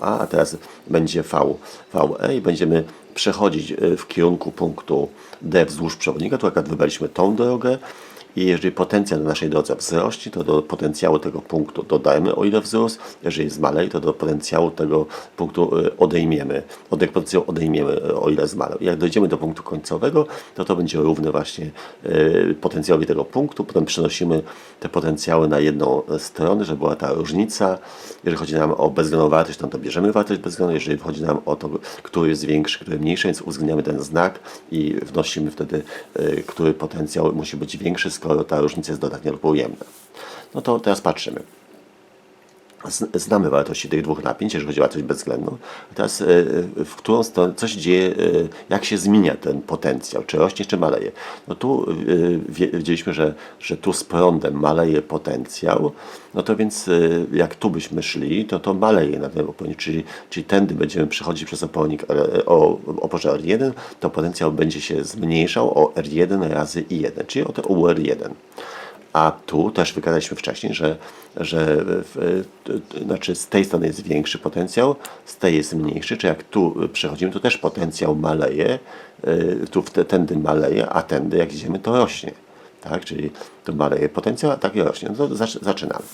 VA, a teraz będzie V, VE i będziemy przechodzić e, w kierunku punktu D wzdłuż przewodnika. Tu akurat wybraliśmy tą drogę i jeżeli potencjał na naszej drodze wzrośnie, to do potencjału tego punktu dodajemy, o ile wzrósł. Jeżeli zmaleje, to do potencjału tego punktu y, odejmiemy. Od odejmiemy, y, o ile zmalał. Jak dojdziemy do punktu końcowego, to to będzie równe właśnie y, potencjałowi tego punktu. Potem przenosimy te potencjały na jedną stronę, żeby była ta różnica. Jeżeli chodzi nam o bezwzględną wartość, no to bierzemy wartość bezwzględną. Jeżeli chodzi nam o to, który jest większy, który mniejszy, więc uwzględniamy ten znak i wnosimy wtedy, y, który potencjał musi być większy, skoro ta różnica jest dodatnia lub ujemna. No to teraz patrzymy. Znamy wartości tych dwóch napięć, jeżeli chodzi o wartość bezwzględną. Teraz y, y, w którą stronę, co się dzieje, y, jak się zmienia ten potencjał, czy rośnie, czy maleje. No tu widzieliśmy, że, że tu z prądem maleje potencjał, no to więc jak tu byśmy szli, to to maleje na tym oponie, czyli, czyli tędy będziemy przechodzić przez oponik R- o oporze R1, to potencjał będzie się zmniejszał o R1 razy I1, czyli o to UR1. A tu też wykazaliśmy wcześniej, że, że znaczy z tej strony jest większy potencjał, z tej jest mniejszy, czy jak tu przechodzimy, to też potencjał maleje, y, tu tędy maleje, a tędy jak idziemy, to rośnie. Tak? Czyli tu maleje potencjał, a tak i rośnie. No to zac- zaczynamy.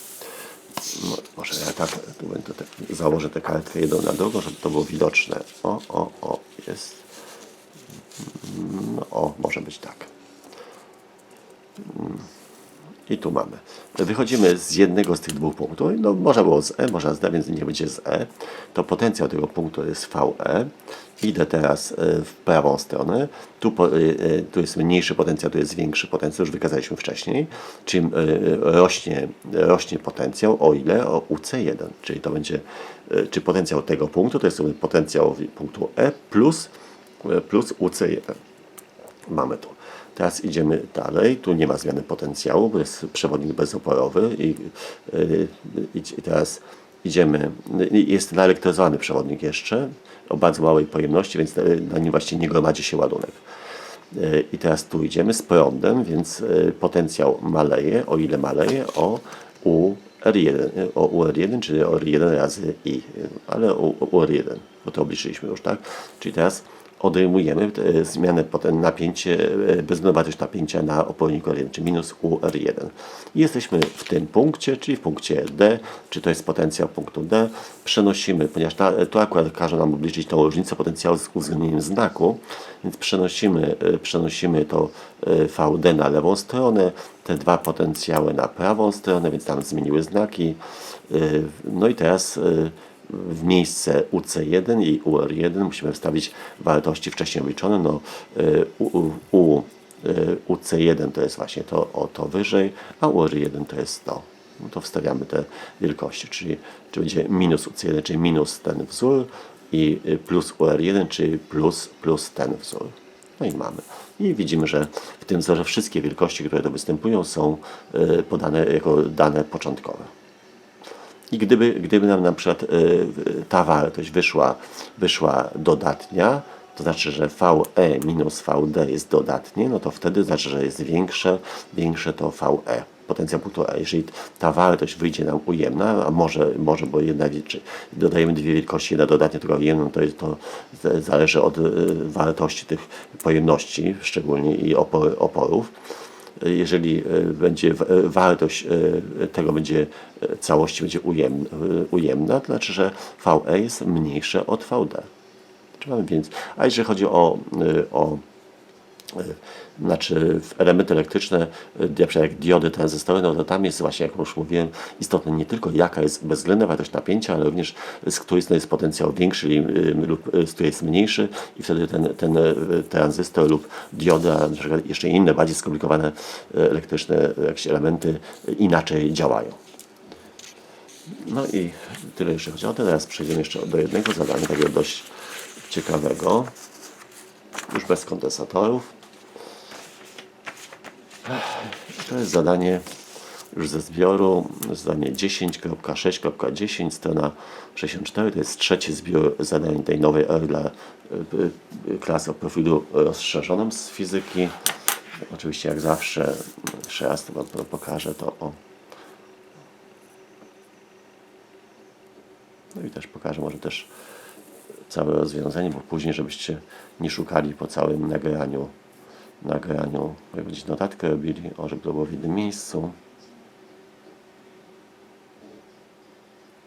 Może ja tak tu będę te, założę tę kartkę jedną na drugą, żeby to było widoczne. O, o, o, jest. No, o, może być tak. I tu mamy. Wychodzimy z jednego z tych dwóch punktów. No, można było z E, można z D, więc nie będzie z E. To potencjał tego punktu jest VE. Idę teraz e, w prawą stronę. Tu, e, e, tu jest mniejszy potencjał, tu jest większy potencjał, już wykazaliśmy wcześniej. Czyli rośnie, rośnie potencjał o ile? O UC1. Czyli to będzie, czy potencjał tego punktu, to jest potencjał punktu E plus, plus UC1 mamy tu. Teraz idziemy dalej. Tu nie ma zmiany potencjału, bo jest przewodnik bezoporowy i, i i teraz idziemy. Jest naelektryzowany przewodnik jeszcze o bardzo małej pojemności, więc na nim właśnie nie gromadzi się ładunek. I teraz tu idziemy z prądem, więc potencjał maleje, o ile maleje, o UR1, o UR1, czyli o R1 razy I, ale o UR1, bo to obliczyliśmy już, tak? Czyli teraz odejmujemy e, zmianę potem napięcie, e, bezwzględną wartość napięcia na oporniku R1, czy minus UR1. I jesteśmy w tym punkcie, czyli w punkcie D, czy to jest potencjał punktu D. Przenosimy, ponieważ ta, tu akurat każe nam obliczyć tą różnicę potencjału z uwzględnieniem znaku, więc przenosimy, e, przenosimy to VD na lewą stronę, te dwa potencjały na prawą stronę, więc tam zmieniły znaki. No i teraz w miejsce UC1 i UR1 musimy wstawić wartości wcześniej obliczone. No, y, u, u, y, UC1 to jest właśnie to, o to wyżej, a UR1 to jest to. No to wstawiamy te wielkości, czyli czy będzie minus UC1, czyli minus ten wzór i plus UR1, czyli plus, plus ten wzór. No i mamy. I widzimy, że w tym wzorze wszystkie wielkości, które tu występują są y, podane jako dane początkowe. I gdyby, gdyby nam na przykład y, ta wartość wyszła, wyszła dodatnia, to znaczy, że VE minus VD jest dodatnie, no to wtedy znaczy, że jest większe, większe to VE, potencjał punktu E. Jeżeli ta wartość wyjdzie nam ujemna, a może, może bo jedna, czy dodajemy dwie wielkości, jedna dodatnia, druga ujemna, to, jest, to zależy od y, wartości tych pojemności, szczególnie i opor, oporów jeżeli e, będzie e, wartość e, tego będzie całości będzie ujem, ujemna, to znaczy, że VE jest mniejsze od VD. Więc, a jeżeli chodzi o, o znaczy elementy elektryczne, przykład jak diody, tranzystory, no to tam jest właśnie, jak już mówiłem, istotne nie tylko jaka jest bezwzględna wartość napięcia, ale również z której strony jest potencjał większy y, lub y, z której jest mniejszy i wtedy ten, ten y, tranzystor lub dioda, na przykład jeszcze inne bardziej skomplikowane y, elektryczne jakieś elementy y, inaczej działają. No i tyle jeszcze chodzi o to. Teraz przejdziemy jeszcze do jednego zadania, takiego dość ciekawego, już bez kondensatorów. To jest zadanie już ze zbioru, zadanie 10.6.10, strona 64. To jest trzeci zbiór zadań tej nowej ery dla y, y, klas o profilu rozszerzonym z fizyki. Oczywiście jak zawsze, jeszcze raz to wam pokażę to o No i też pokażę może też całe rozwiązanie, bo później, żebyście nie szukali po całym nagraniu, nagraniu, jak gdzieś notatkę robili, o, jednym miejscu.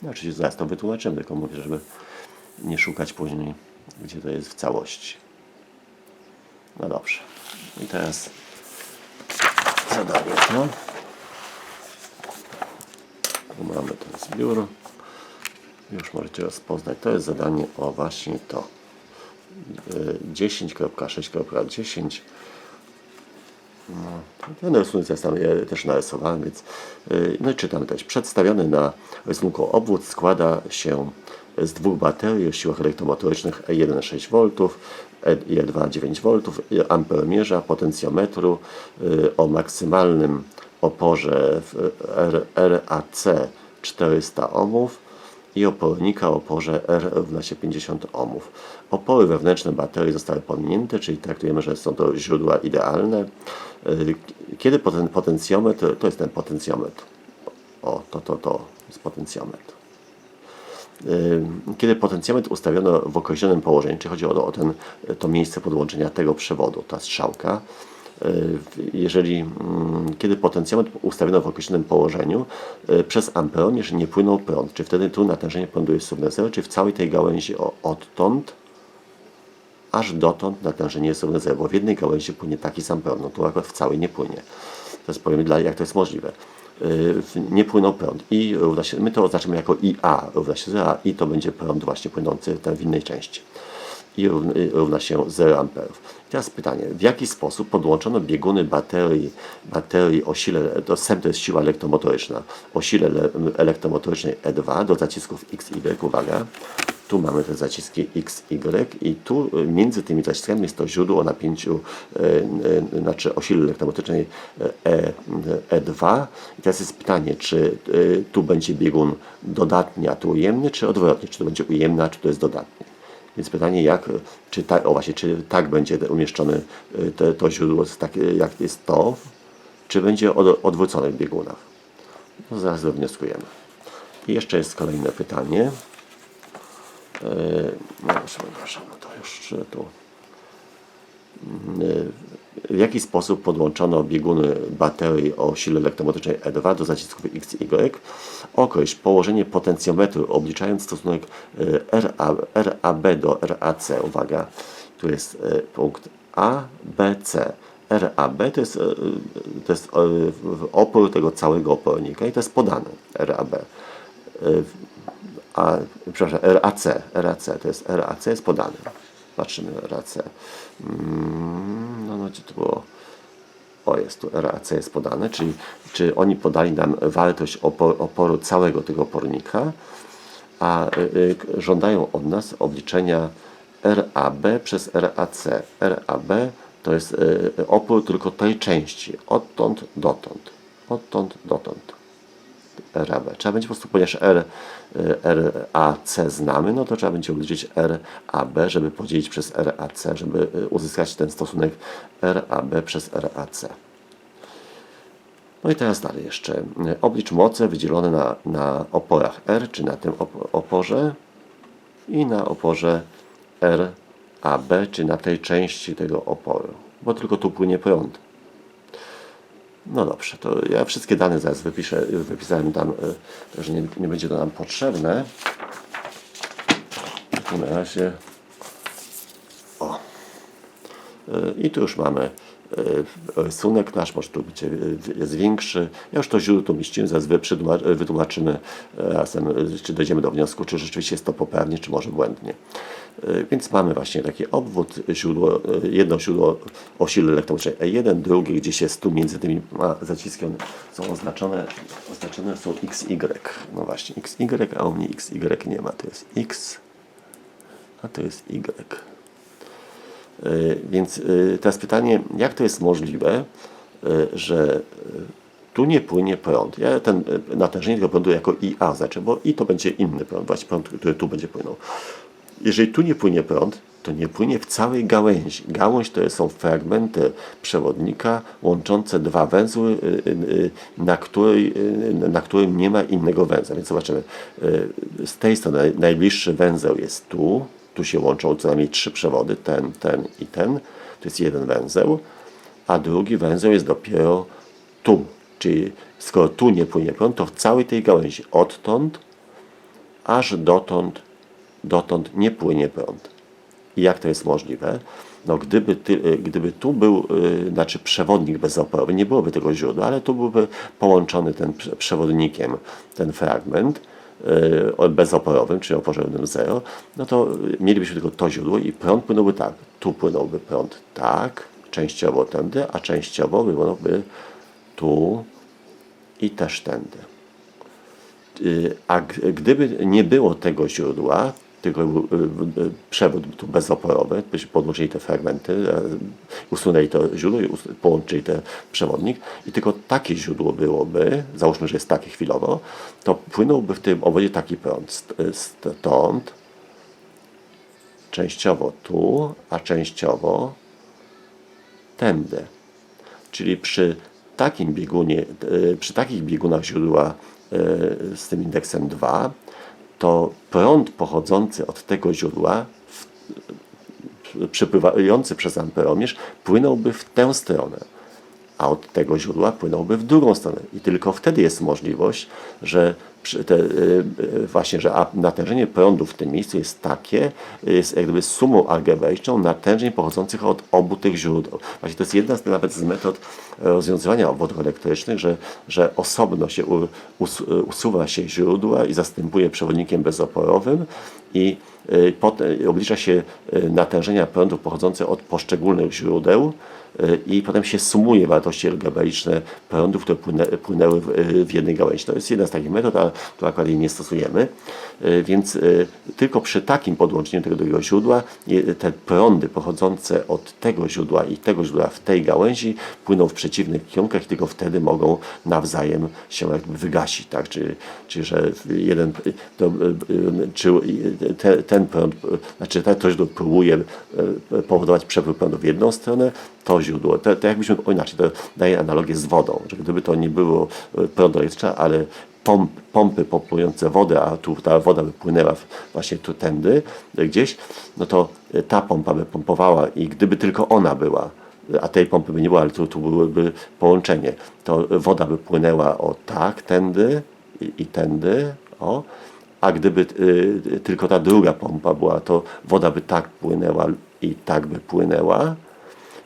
No oczywiście zaraz to wytłumaczymy, tylko mówię, żeby nie szukać później, gdzie to jest w całości. No dobrze. I teraz zadanie to. Tu mamy ten zbiór. Już możecie rozpoznać. To jest zadanie o właśnie to. Y, 10.6.10 no, ten rysunek jest ja też narysowałem, więc yy, no i czytam też. Przedstawiony na rysunku obwód składa się z dwóch baterii o siłach elektromotorycznych E1 6V i E2 9V, amperomierza, potencjometru yy, o maksymalnym oporze RAC 400 ohmów i opornika o oporze R równa się 50 ohmów. Opory wewnętrzne baterii zostały pominięte, czyli traktujemy, że są to źródła idealne. Yy, Kiedy poten, potencjometr, to jest ten potencjometr, o, to, to, to jest potencjometr. Yy, Kiedy potencjometr ustawiono w określonym położeniu, czyli chodzi o, o ten, to miejsce podłączenia tego przewodu, ta strzałka, jeżeli mm, kiedy potencjometr ustawiono w określonym położeniu y, przez amperomierz nie płynął prąd, czy wtedy tu natężenie prądu jest równe 0, czy w całej tej gałęzi odtąd aż dotąd natężenie jest równe 0, bo w jednej gałęzi płynie taki sam prąd, no tu akurat w całej nie płynie. To jest powiem, jak to jest możliwe. Yy, Nie płynął prąd i równa się, my to oznaczymy jako IA równa się 0, a I to będzie prąd właśnie płynący w innej części i równa się 0 amperów. Teraz pytanie, w jaki sposób podłączono bieguny baterii, baterii o sile, to SEM to jest siła elektromotoryczna, o sile le, elektromotorycznej E2 do zacisków XY, uwaga, tu mamy te zaciski XY i tu y, między tymi zaciskami jest to źródło napięciu, y, y, znaczy o sile elektromotorycznej e, E2. I teraz jest pytanie, czy y, tu będzie biegun dodatni, a tu ujemny, czy odwrotnie, czy to będzie ujemny, a czy to jest dodatni. Więc pytanie, jak, czy tak, o właśnie, czy tak będzie umieszczone y, te, to źródło, tak, jak jest to, czy będzie od, odwrócone w biegunach. No, zaraz wnioskujemy. I jeszcze jest kolejne pytanie. Yy, no, przepraszam, no to już tu. W jaki sposób podłączono bieguny baterii o sile elektromotorycznej E2 do zacisków XY? Określ położenie potencjometru obliczając stosunek y, RA, RAB do RAC. Uwaga, tu jest y, punkt A, B, C. RAB to jest, y, y, to jest y, opór tego całego opornika i to jest podane RAB. Y, a, przepraszam, RAC, RAC, to jest RAC jest podane. Patrzymy RAC. Mm, no, no gdzie to było? O, jest tu RAC jest podane, czyli czy oni podali nam wartość opo- oporu całego tego opornika, a y, y, żądają od nas obliczenia RAB przez RAC. RAB to jest y, opór tylko tej części, odtąd dotąd. Odtąd dotąd. RAB. Trzeba będzie po prostu, ponieważ R, y, RAC znamy, no to trzeba będzie obliczyć RAB, żeby podzielić przez RAC, żeby y, uzyskać ten stosunek RAB przez RAC. No i teraz dalej jeszcze. Oblicz moce wydzielone na, na oporach R, czy na tym op- oporze i na oporze RAB, czy na tej części tego oporu, bo tylko tu płynie prąd. No dobrze, to ja wszystkie dane zaraz wypiszę, wypisałem tam, także nie, nie będzie to nam potrzebne. Tu na razie. O. Y, I tu już mamy rysunek nasz, może tu będzie, y, jest większy. Ja już to źródło tu mieściłem, zaraz wytłumacz- wytłumaczymy razem, czy dojdziemy do wniosku, czy rzeczywiście jest to poprawnie, czy może błędnie. Więc mamy właśnie taki obwód, źródło, jedno źródło o sile elektrycznej E1, drugie gdzieś jest tu między tymi zaciskiem są oznaczone, oznaczone są XY. No właśnie, XY, a u mnie XY nie ma. To jest X, a to jest Y. Y, Więc y, teraz pytanie, jak to jest możliwe, y, że tu nie płynie prąd. Ja ten natężenie tego prądu jako IA znaczę, bo I to będzie inny prąd, właśnie prąd, który tu będzie płynął. Jeżeli tu nie płynie prąd, to nie płynie w całej gałęzi. Gałąź to są fragmenty przewodnika łączące dwa węzły, na, której, na którym nie ma innego węzła. Więc zobaczymy, z tej strony naj- najbliższy węzeł jest tu, tu się łączą co najmniej trzy przewody, ten, ten i ten, to jest jeden węzeł, a drugi węzeł jest dopiero tu, czyli skoro tu nie płynie prąd, to w całej tej gałęzi odtąd aż dotąd, dotąd nie płynie prąd. I jak to jest możliwe? No, gdyby, ty, y, gdyby tu był y, znaczy przewodnik bezoporowy, nie byłoby tego źródła, ale tu byłby połączony ten prze- przewodnikiem ten fragment bezoporowym, czyli o porządnym 0, no to mielibyśmy tylko to źródło i prąd płynąłby tak. Tu płynąłby prąd tak, częściowo tędy, a częściowo płynąłby tu i też tędy. Y, A gdyby nie było tego źródła, tylko y, y, przewód tu bezoporowy, podłączyli te fragmenty, e, usunęli to źródło i połączyli ten przewodnik i tylko takie źródło byłoby, załóżmy, że jest takie chwilowo, to płynąłby w tym obwodzie taki prąd st- stąd, częściowo tu, a częściowo tędy. Czyli przy takim biegunie, przy takich biegunach źródła z tym indeksem 2, to prąd pochodzący od tego źródła, przepływający przez amperomierz, płynąłby w tę stronę, a od tego źródła płynąłby w drugą stronę. I tylko wtedy jest możliwość, że te, y, y, właśnie, że natężenie prądu w tym miejscu jest takie, jest jak gdyby sumą algebraiczną natężeń pochodzących od obu tych źródeł. Właśnie to jest jedna z nawet z metod rozwiązywania obwodów elektrycznych, że, że osobno się usuwa się źródła i zastępuje przewodnikiem bezoporowym i oblicza się y, natężenia prądu pochodzące od poszczególnych źródeł y, i potem się sumuje wartości algebraiczne prądów, które płynę, płynęły w, y, jednej gałęzi. To jest jedna z takich metod, ale tu akurat jej nie stosujemy. Y, Więc y, tylko przy takim podłączeniu tego drugiego źródła te prądy pochodzące od tego źródła i tego źródła w tej gałęzi płyną w przeciwnych kierunkach i tylko wtedy mogą nawzajem się jakby wygasić. Tak? Czyli, czyli że jeden, to, y, y, czy y, te, ten prąd, znaczy to źródło próbuje y, powodować przepływ prądu w jedną stronę, to źródło, to, to jakbyśmy, o inaczej, to daje analogię z wodą, że gdyby to nie było y, prądu elektrycznego, ale pomp, pompy popłujące wodę, a tu ta woda by płynęła właśnie tu tędy y, gdzieś, no to ta pompa by pompowała i gdyby tylko ona była, a tej pompy by nie było, ale tu, tu byłoby połączenie, to woda by płynęła o tak, tędy i, i tędy, o, a gdyby y, y, tylko ta druga pompa była, to woda by tak płynęła i tak by płynęła,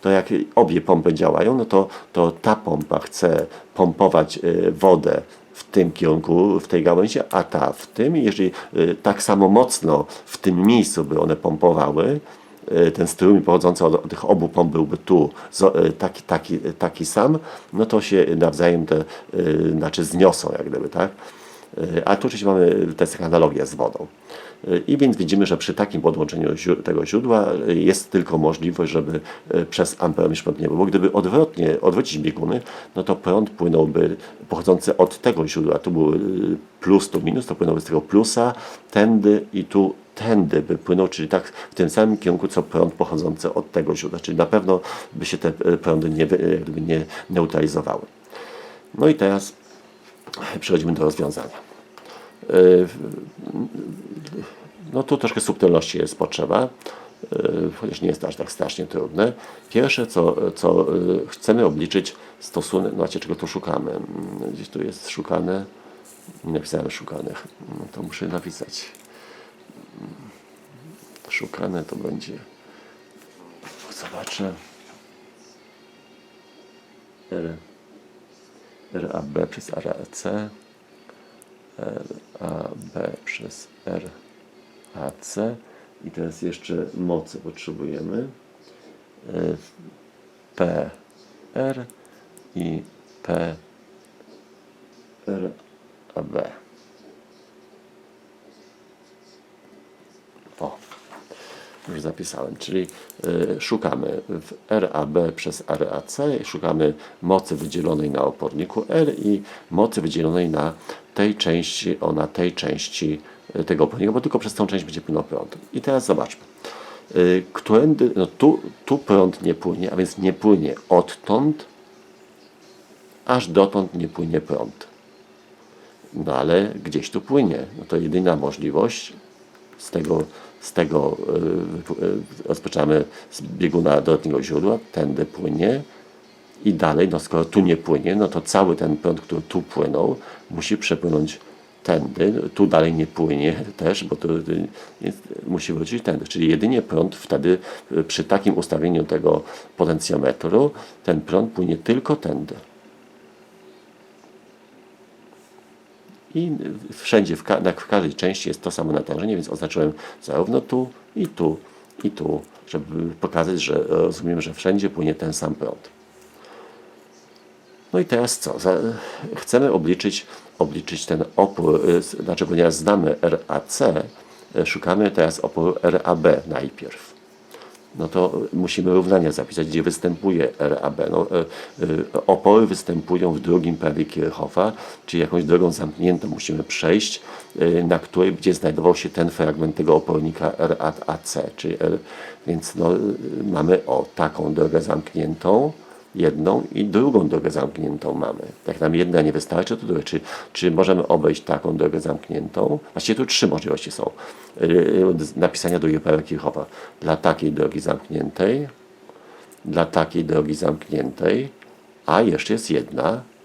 to jak obie pompy działają, no to, to ta pompa chce pompować y, wodę w tym kierunku, w tej gałęzi, a ta w tym. Jeżeli tak samo mocno w tym miejscu by one pompowały, ten strumień pochodzący od, od tych obu pomp byłby tu taki, taki, taki sam, no to się nawzajem te, znaczy zniosą jak gdyby, tak? Y, A tu oczywiście mamy, to jest taka analogia z wodą. Y, I więc widzimy, że przy takim podłączeniu tego źródła y, jest tylko możliwość, żeby przez amperomierz prąd nie było. Bo gdyby odwrotnie, odwrócić bieguny, no to prąd płynąłby pochodzący od tego źródła, tu był plus, tu minus, to płynąłby z tego plusa, tędy i tu tędy by płynął, czyli tak w tym samym kierunku, co prąd pochodzący od tego źródła. Czyli na pewno by się te prądy nie, nie neutralizowały. No i teraz przechodzimy do rozwiązania. Y, No tu troszkę subtelności jest potrzeba, y, chociaż nie jest aż tak strasznie trudne. Pierwsze, co, co y, chcemy obliczyć stosunek, no czego tu szukamy. Mm, Gdzieś tu jest szukane, nie napisałem szukanych, no to muszę napisać. Mm, Szukane to będzie, zobaczę, R, RAB przez RAC, RAB przez RAC i teraz jeszcze mocy potrzebujemy PR i PRAB. O, już zapisałem, czyli y, szukamy w RAB przez RAC, szukamy mocy wydzielonej na oporniku R i mocy wydzielonej na tej części, o na tej części y, tego opornika, bo tylko przez tą część będzie płynął prąd. I teraz zobaczmy. y, którędy, no tu, tu prąd nie płynie, a więc nie płynie odtąd, aż dotąd nie płynie prąd. No ale gdzieś tu płynie. No to jedyna możliwość z tego, z tego y, rozpoczynamy z bieguna do letniego źródła, tędy płynie i dalej, no skoro tu nie płynie, no to cały ten prąd, który tu płynął, musi przepłynąć tędy, tu dalej nie płynie też, bo to jest, musi wrócić tędy. Czyli jedynie prąd wtedy y, przy takim ustawieniu tego potencjometru, ten prąd płynie tylko tędy. I wszędzie, w, ka- w każdej części jest to samo natężenie, więc oznaczyłem zarówno tu, i tu, i tu, żeby pokazać, że rozumiem, że wszędzie płynie ten sam prąd. No i teraz co? Chcemy obliczyć, obliczyć ten opór, z- znaczy ponieważ znamy RAC, y, szukamy teraz oporu RAB najpierw no to musimy równania zapisać, gdzie występuje RAB. No, y, y, opory występują w drugim prawie Kirchhoffa, czyli jakąś drogą zamkniętą musimy przejść, y, na której gdzie znajdował się ten fragment tego opornika RAC, czyli R, więc no, mamy o taką drogę zamkniętą, jedną i drugą drogę zamkniętą mamy. Jak nam jedna nie wystarczy, to. Czy, czy możemy obejść taką drogę zamkniętą? Właściwie tu trzy możliwości są. Yy, Napisania drugiej prawa Kirchhoffa. Dla takiej drogi zamkniętej, dla takiej drogi zamkniętej, a jeszcze jest jedna,